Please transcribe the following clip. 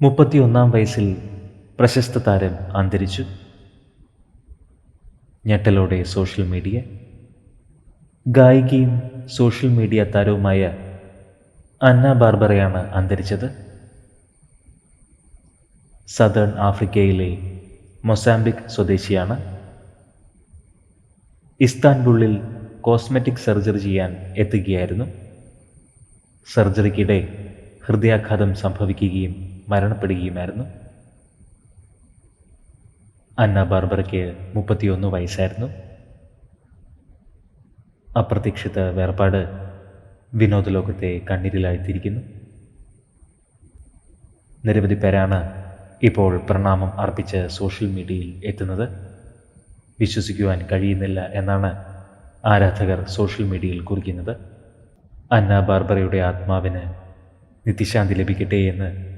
മുപ്പത്തിയൊന്നാം വയസ്സിൽ പ്രശസ്ത താരം അന്തരിച്ചു. ഞെട്ടലോടെ സോഷ്യൽ മീഡിയ. ഗായികയും സോഷ്യൽ മീഡിയ താരവുമായ അന്ന ബാർബറയാണ് അന്തരിച്ചത്. സദേൺ ആഫ്രിക്കയിലെ മൊസാംബിക് സ്വദേശിയാണ്. ഇസ്താൻബുളിൽ കോസ്മെറ്റിക് സർജറി ചെയ്യാൻ എത്തുകയായിരുന്നു. സർജറിക്കിടെ ഹൃദയാഘാതം സംഭവിക്കുകയും മരണപ്പെടുകയുമായിരുന്നു. അന്ന ബാർബറയ്ക്ക് മുപ്പത്തിയൊന്ന് വയസ്സായിരുന്നു. അപ്രതീക്ഷിത വേർപാട് വിനോദലോകത്തെ കണ്ണീരിലാഴ്ത്തിയിരിക്കുന്നു. നിരവധി പേരാണ് ഇപ്പോൾ പ്രണാമം അർപ്പിച്ച് സോഷ്യൽ മീഡിയയിൽ എത്തുന്നത്. വിശ്വസിക്കുവാൻ കഴിയുന്നില്ല എന്നാണ് ആരാധകർ സോഷ്യൽ മീഡിയയിൽ കുറിക്കുന്നത്. അന്ന ബാർബറയുടെ ആത്മാവിന് നിത്യശാന്തി ലഭിക്കട്ടെ എന്ന്